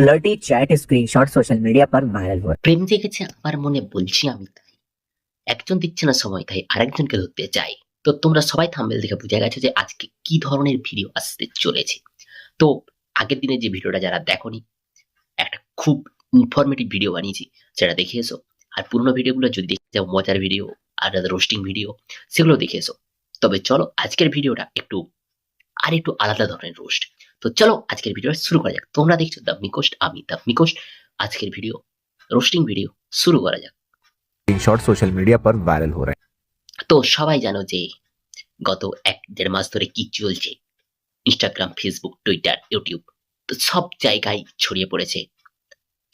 flirty chat screenshot social media पर viral हुआ প্রেম জেগেছে আমার মনে বলছি আমি তাই একজন দিচ্ছে না সময় তাই আরেকজনকে ধরতে চাই তো তোমরা সবাই থাম্বেল দেখে বুঝে গেছো যে আজকে কি ধরনের ভিডিও আসতে চলেছে তো আগের দিনে যে ভিডিওটা যারা দেখোনি একটা খুব ইনফরমেটিভ ভিডিও বানিয়েছি সেটা দেখে এসো আর পুরোনো ভিডিওগুলো যদি দেখতে যাও মজার ভিডিও আর রোস্টিং ভিডিও সেগুলো দেখে এসো তবে চলো আজকের ভিডিওটা একটু আর একটু আলাদা ধরনের রোস্ট তো চলো আজকের ভিডিও শুরু করা যাক। তোমরা দেখছ দ্য মিকোস্ট আমি দ্য মিকোস্ট আজকের ভিডিও রোস্টিং ভিডিও শুরু করা যাক। শর্ট সোশ্যাল মিডিয়া পর ভাইরাল হো তো সবাই জানো যে গত এক দেড় মাস ধরে কি চলছে? ইনস্টাগ্রাম ফেসবুক টুইটার ইউটিউব তো সব জায়গায় ছড়িয়ে পড়েছে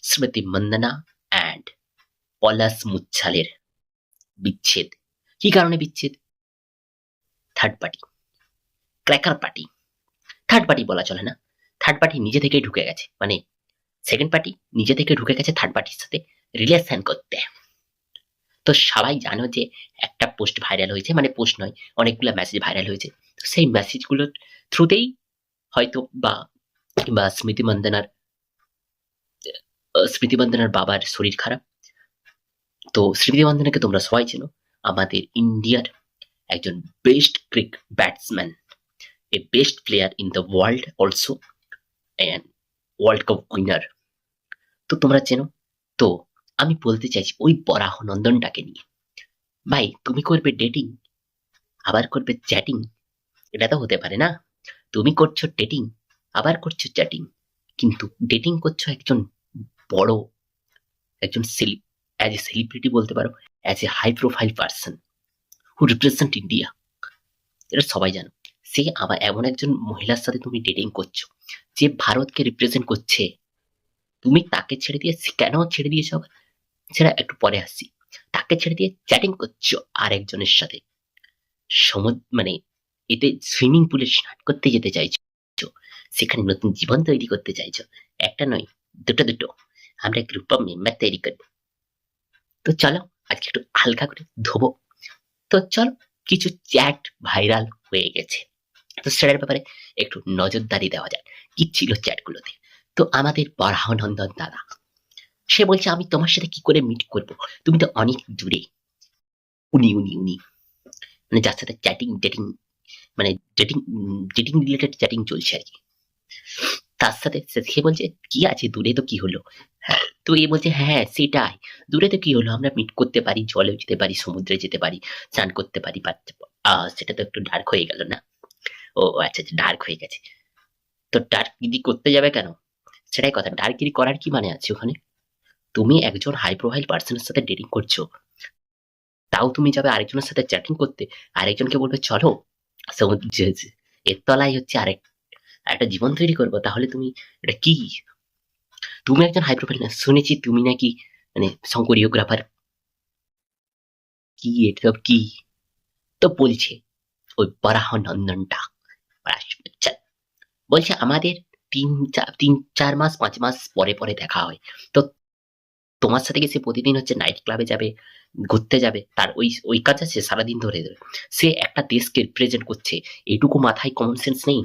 স্মৃতি মন্দনা অ্যান্ড পলাশ মুচ্ছালের বিচ্ছেদ। কি কারণে বিচ্ছেদ? Third party cracker party third party বলা চলে না। থার্ড পার্টি নিজে থেকেই ঢুকে গেছে। মানে সেকেন্ড পার্টি নিজে থেকে ঢুকে গেছে থার্ড পার্টির সাথে রিলেশন করতে। তো সবাই জানো যে একটা পোস্ট ভাইরাল হয়েছে মানে পোস্ট নয়, অনেকগুলো মেসেজ ভাইরাল হয়েছে। তো সেই মেসেজগুলোর থ্রুতেই হয়তো বা কিংবা স্মৃতি মন্দনার স্মৃতি মন্দনার বাবার শরীর খারাপ। তো স্মৃতি মন্দনাকে তোমরা সবাই চেনো। আমাদের ইন্ডিয়ার একজন best cricket batsman a best player in the world also and world cup winner তো তোমরা চেনো? তো আমি বলতে চাইছি ওই বরাহ নন্দনটাকে নিয়ে। ভাই, তুমি করবে ডেটিং আবার করবে চ্যাটিং এটা তো হতে পারে না। তুমি করছ ডেটিং আবার করছ চ্যাটিং কিন্তু ডেটিং করছ একজন বড়, একজন অ্যাজ এ সেলিব্রিটি বলতে পারো as a high profile person who represent India এটা সবাই জানো। সে আবার এমন একজন মহিলার সাথে তুমি ডেটিং করছ, যে ভারতকে রিপ্রেজেন্ট করছে। তুমি তাকে ছেড়ে দিয়ে কেন ছেড়ে দিয়েছ? সেটা একটু পরে আসছি। তাকে ছেড়ে দিয়ে চ্যাটিং করছ আর একজনের সাথে। সমুদ্র মানে এতে সুইমিং পুলে স্নান করতে যেতে চাইছো। সেখানে নতুন জীবন তৈরি করতে চাইছো। একটা নয়, দুটো দুটো। আমরা গ্রুপ অফ মেম্বার তৈরি করব। তো চলো, আজকে একটু হালকা করে ধোবো। তো চলো, কিছু চ্যাট ভাইরাল হয়ে গেছে। তো সেটার ব্যাপারে একটু নজরদারি দেওয়া যাক। কি ছিল চ্যাটগুলোতে তো আমাদের বরাহনন্দন দাদা সে বলছে আমি তোমার সাথে কি করে মিট করব? তুমি তো অনেক দূরে। উনি উনি উনি। মানে যার সাথে চ্যাটিং ডেটিং মানে ডেটিং ডেটিং রিলেটেড চ্যাটিং চলছে আর কি। তার সাথে সে- বলছে কি আছে? দূরে তো কি হলো? হ্যাঁ, তো এ বলছে হ্যাঁ সেটাই। দূরে তো কি হলো? আমরা মিট করতে পারি জলেও যেতে পারি সমুদ্রে যেতে পারি স্নান করতে পারি সেটা তো একটু ডার্ক হয়ে গেল না? ও আচ্ছা আচ্ছা ডার্ক হয়ে গেছে। তো ডার্ক গিরি করতে যাবে কেন? সেটাই কথা ডার্ক গিরি করার কি মানে আছে ওখানে? তুমি একজন হাই প্রোফাইল পার্সনের সাথে ডেটিং করছ। তাও তুমি যাবে আরেকজনের সাথে চ্যাটিং করতে, আরেকজনকে বলবে, চলো এর তলায় হচ্ছে আরেক, একটা জীবন তৈরি করব, তাহলে তুমি, এটা কি? তুমি একজন হাই প্রোফাইল না, শুনেছি তুমি নাকি মানে কোরিওগ্রাফার কি, এটা কি? তো বলছে, ওই বরাহ নন্দনটা। বলছে আমাদের তিন চার তিন, চার মাস, পাঁচ মাস পরে পরে দেখা হয়। তো তোমার সাথে সে প্রতিদিন হচ্ছে নাইট ক্লাবে যাবে, ঘুরতে যাবে, তার ওই ওই কাজ আছে সারাদিন ধরে ধরে। সে একটা দেশকে রিপ্রেজেন্ট করছে। এটুকু মাথায় কমন সেন্স নেই?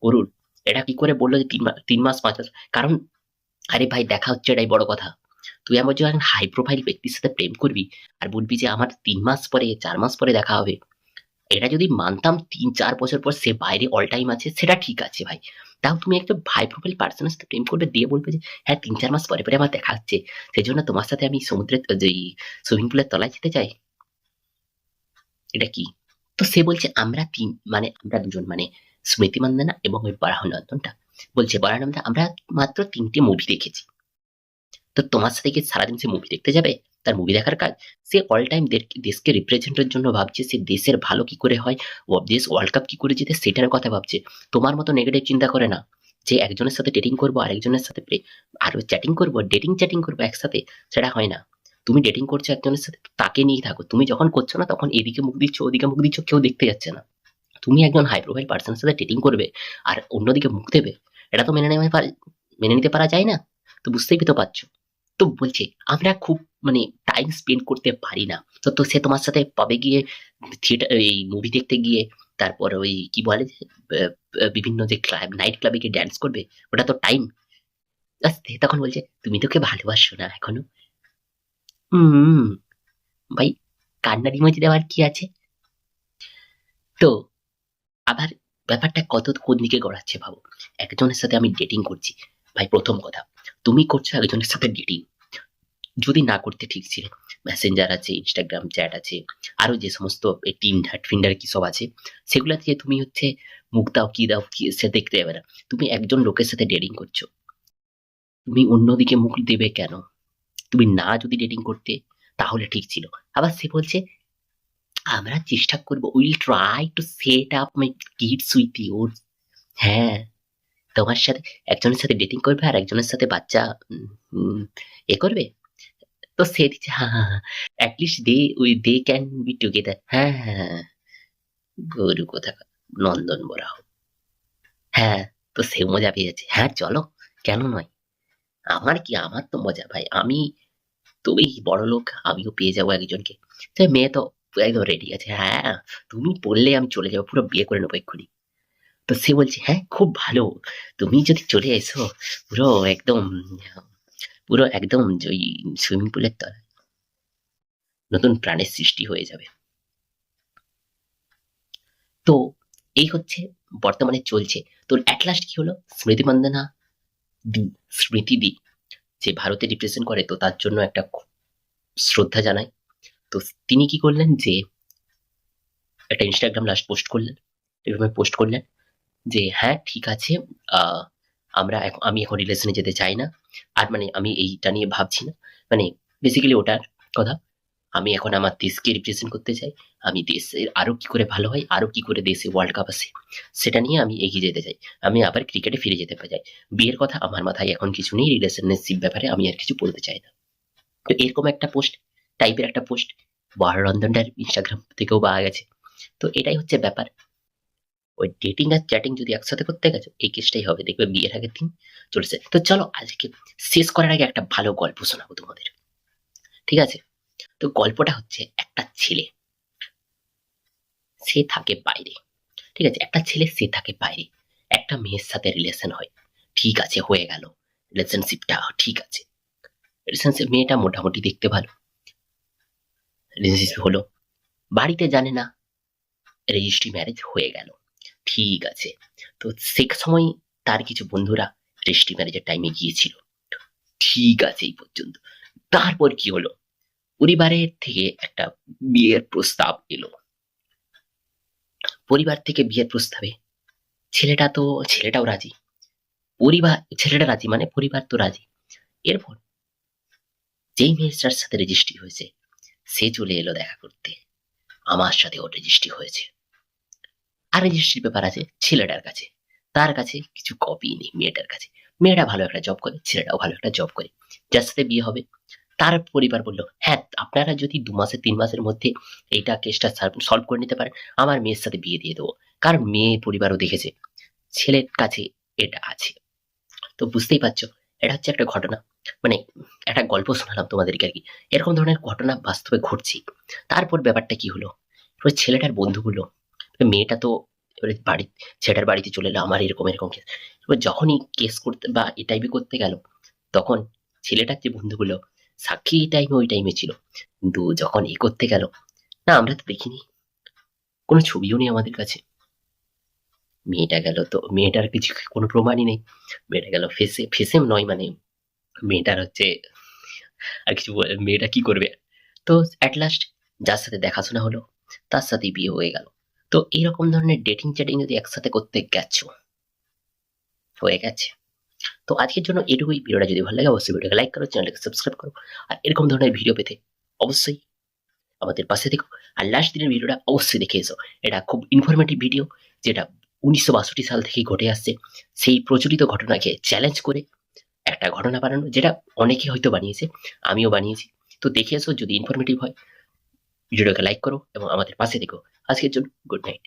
করুন এটা কি করে বলল যে তিন মাস তিন মাস, পাঁচ মাস? কারণ, আরে ভাই, দেখা হচ্ছে এটাই বড় কথা। তুই আমার যখন হাই প্রোফাইল ব্যক্তির সাথে প্রেম করবি, আর বলবি যে আমার তিন মাস পরে, চার মাস পরে দেখা হবে এটা যদি মানতাম তিন চার বছর পর সে বাইরে অল টাইম আছে, সেটা ঠিক আছে ভাই। তাও তুমি একটা ভাই প্রোফাইল পার্সনের সাথে প্রেম করবে, দিয়ে বলবে যে হ্যাঁ তিন চার মাস পরে পরে আমার দেখা হচ্ছে। সেই জন্য তোমার সাথে আমি সমুদ্রের সুইমিং পুলের তলায় যেতে চাই। এটা কি? তো সে বলছে, আমরা তিন মানে আমরা দুজন মানে স্মৃতি মন্দনা এবং ওই বরাহনন্দনটা বলছে বরাহনন্দন আমরা মাত্র তিনটে মুভি দেখেছি। তো তোমার সাথে কি সারাদিন সে মুভি দেখতে যাবে? তার মুভি দেখার কাজ। সে অল টাইম দেশকে রিপ্রেজেন্টের জন্য ভাবছে, সে দেশের ভালো কি করে হয়, ও দেশ ওয়ার্ল্ড কাপ কি করে জিতে সেটার কথা ভাবছে। তোমার মতো নেগেটিভ চিন্তা করে না। যে একজনের সাথে ডেটিং করব, আরেকজনের সাথে আরও চ্যাটিং করব ডেটিং চ্যাটিং করব একসাথে, সেটা হয় না। তুমি ডেটিং করছ একজনের সাথে, তাকে নিয়ে থাকো। তুমি যখন করছ না, তখন এদিকে মুখ দিচ্ছ, ওদিকে মুখ দিচ্ছ, কেউ দেখতে যাচ্ছে না। তুমি একজন হাই প্রোফাইল পার্সনের সাথে ডেটিং করবে, আর অন্যদিকে মুখ দেবে, এটা তো মেনে নেওয়া মেনে নিতে পারা যায় না। তো বুঝতেই তো পারছ। তো বলছে, আমরা খুব মানে টাইম স্পেন্ড করতে পারি না। তো তো সে তোমার সাথে পাবে গিয়ে থিয়েটার এই মুভি দেখতে গিয়ে, তারপর ওই কি বলে বিভিন্ন যে ক্লাব নাইট ক্লাবে গিয়ে ড্যান্স করবে, ওটা তো টাইম তখন বলছে, তুমি তোকে ভালোবাসো না এখনও? হুম ভাই, কান্নার ইমোজি দেওয়ার কি আছে? তো, আবার ব্যাপারটা কত কোন দিকে গড়াচ্ছে ভাবো। একজনের সাথে আমি ডেটিং করছি। ভাই, প্রথম কথা, তুমি করছ একজনের সাথে ডেটিং যদি না করতে ঠিক ছিল মেসেঞ্জার আছে ইনস্টাগ্রাম চ্যাট আছে আরও যে সমস্ত টিন্ডার ফিন্ডার কি সব আছে, সেগুলো দিয়ে তুমি হচ্ছে মুখ দাও, কি দাও, কি সে দেখতে যাবে না। তুমি একজন লোকের সাথে ডেটিং করছ। তুমি অন্যদিকে মুখ দেবে কেন? তুমি না যদি ডেটিং করতে, তাহলে ঠিক ছিল। আবার সে বলছে, আমরা চেষ্টা করব will try to set up my kids with your হ্যাঁ তোমার সাথে, একজনের সাথে ডেটিং করবে আর একজনের সাথে বাচ্চা এ করবে? তো সে দিচ্ছে হ্যাঁ হ্যাঁ হ্যাঁ at least they we they can be together হ্যাঁ হ্যাঁ গরু কোথা নন্দন বরা হোক হ্যাঁ তো সে মজা পেয়ে যাচ্ছে হ্যাঁ চলো, কেন নয়? আমার কি, আমার তো মজা, ভাই। আমি, তুমি বড় লোক, আমিও পেয়ে যাব একজনকে। তো মেয়ে তো একদম রেডি আছে। হ্যাঁ তুমি পড়লে আমি চলে যাব, পুরো বিয়ে করে নেব এক্ষুনি। তো সে বলছে হ্যাঁ খুব ভালো। তুমি যদি চলে এসো, পুরো একদম পুরো একদম ওই সুইমিং পুলের তলায়। নতুন প্রাণের সৃষ্টি হয়ে যাবে। তো এই হচ্ছে বর্তমানে চলছে। তো অ্যাট লাস্ট কি হলো? স্মৃতি মন্দনা দি, স্মৃতি দি, যে ভারতে রিপ্রেজেন্ট করে, তো তার জন্য একটা শ্রদ্ধা জানাই। তো তিনি কি করলেন যে, একটা ইনস্টাগ্রাম লাস্ট পোস্ট করলেন। এভাবে পোস্ট করলেন যে হ্যাঁ ঠিক আছে আমরা আমি এখন রিলেশনে যেতে চাই না। আর মানে আমি এইটা নিয়ে ভাবছি না। মানে বেসিক্যালি ওটার কথা, আমি এখন আমার দেশকে রিপ্রেজেন্ট করতে চাই, আমি দেশের আরও কি করে ভালো হয়, আরও কি করে দেশে ওয়ার্ল্ড কাপ আসে, সেটা নিয়ে আমি এগিয়ে যেতে চাই। আমি আবার ক্রিকেটে ফিরে যেতে চাই বিয়ের কথা আমার মাথায় এখন কিছু নেই রিলেশনশিপ ব্যাপারে আমি আর কিছু বলতে চাই না। তো এরকম একটা পোস্ট টাইপের একটা পোস্ট বার রন্ধনটার ইনস্টাগ্রাম থেকেও পাওয়া গেছে। তো এটাই হচ্ছে ব্যাপার। ওই ডেটিং আর চ্যাটিং যদি একসাথে করতে গেছো, এই কেসটাই হবে। দেখবে বিয়ের আগের দিন চলেছে। তো চলো আজকে শেষ করার আগে একটা ভালো গল্প শোনাবো তোমাদের। ঠিক আছে? তো গল্পটা হচ্ছে একটা ছেলে। সে থাকে বাইরে। ঠিক আছে? একটা ছেলে, সে থাকে বাইরে। একটা মেয়ের সাথে রিলেশন হয়। ঠিক আছে, হয়ে গেল। রিলেশনশিপটা ঠিক আছে। রিলেশনশিপ মেয়েটা মোটামুটি দেখতে ভালো। রিলেশনশিপ হলো। বাড়িতে জানে না। রেজিস্ট্রি ম্যারেজ হয়ে গেল। ঠিক আছে। তো সে সময় তার কিছু বন্ধুরা রেজিস্ট্রি ম্যারেজের টাইমে গিয়েছিল। ঠিক আছে এই পর্যন্ত। তারপর কি হলো? পরিবারের থেকে একটা বিয়ের প্রস্তাব এলো। পরিবার থেকে বিয়ের প্রস্তাবে, ছেলেটা তো, ছেলেটাও রাজি। পরিবার ছেলেটা রাজি মানে পরিবার তো রাজি। এরপর যেই মেয়েটার সাথে রেজিস্ট্রি হয়েছে, সে চলে এলো দেখা করতে। আমার সাথে ওর রেজিস্ট্রি হয়েছে। আর রেজিস্ট্রির ব্যাপার আছে, ছেলেটার কাছে। তার কাছে কিছু কপি নেই, মেয়েটার কাছে। মেয়েটা ভালো একটা জব করে, ছেলেটাও ভালো একটা জব করে। যার সাথে বিয়ে হবে, তার পরিবার বলল হ্যাঁ আপনারা যদি দু মাসের তিন মাসের মধ্যে এইটা কেসটা সলভ করে নিতে পারেন, আমার মেয়ের সাথে বিয়ে দিয়ে দেবো। কারণ মেয়ে পরিবারও দেখেছে, ছেলের কাছে এটা আছে। তো বুঝতেই পারছ, এটা হচ্ছে একটা ঘটনা। মানে একটা গল্প শোনালাম তোমাদেরকে আর কি। এরকম ধরনের ঘটনা বাস্তবে ঘটছে তারপর ব্যাপারটা কি হলো? ছেলেটার বন্ধুগুলো মেয়েটা তো এবারে বাড়ি, ছেলেটার বাড়িতে চলে এলো, আমার এরকম এরকম কেস এবার যখনই কেস করতে বা এই টাইপে করতে গেল, তখন ছেলেটার যে বন্ধুগুলো সাক্ষী এই টাইমে ওই টাইমে ছিল। কিন্তু যখন এ করতে গেল, না, আমরা তো দেখিনি। কোনো ছবিও নেই আমাদের কাছে। মেয়েটা গেল তো, মেয়েটার কিছু, কোনো প্রমাণই নেই। মেয়েটা গেল ফেসে ফেসে নয় মানে মেয়েটার হচ্ছে, আর কিছু মেয়েটা কি করবে? তো অ্যাট লাস্ট যার সাথে দেখাশোনা হলো, তার সাথেই বিয়ে হয়ে গেল। তো এইরকম ধরনের ডেটিং চ্যাটিং যদি একসাথে করতে গেছো, হয়ে গেছে। তো আজকের জন্য এটুকুই। ভিডিওটা যদি ভালো লাগে, অবশ্যই ভিডিওকে লাইক করো চ্যানেলকে সাবস্ক্রাইব করো। আর এরকম ধরনের ভিডিও পেতে অবশ্যই আমাদের পাশে দেখো আর লাস্ট দিনের ভিডিওটা অবশ্যই দেখে এসো। এটা খুব ইনফরমেটিভ ভিডিও যেটা উনিশশো বাষট্টি সাল থেকেই ঘটে আসছে। সেই প্রচলিত ঘটনাকে চ্যালেঞ্জ করে একটা ঘটনা বানানো, যেটা অনেকে হয়তো বানিয়েছে, আমিও বানিয়েছি। তো দেখে এসো, যদি ইনফরমেটিভ হয় ভিডিওটাকে লাইক করো এবং আমাদের পাশে দেখো আজকের জন্য গুড নাইট।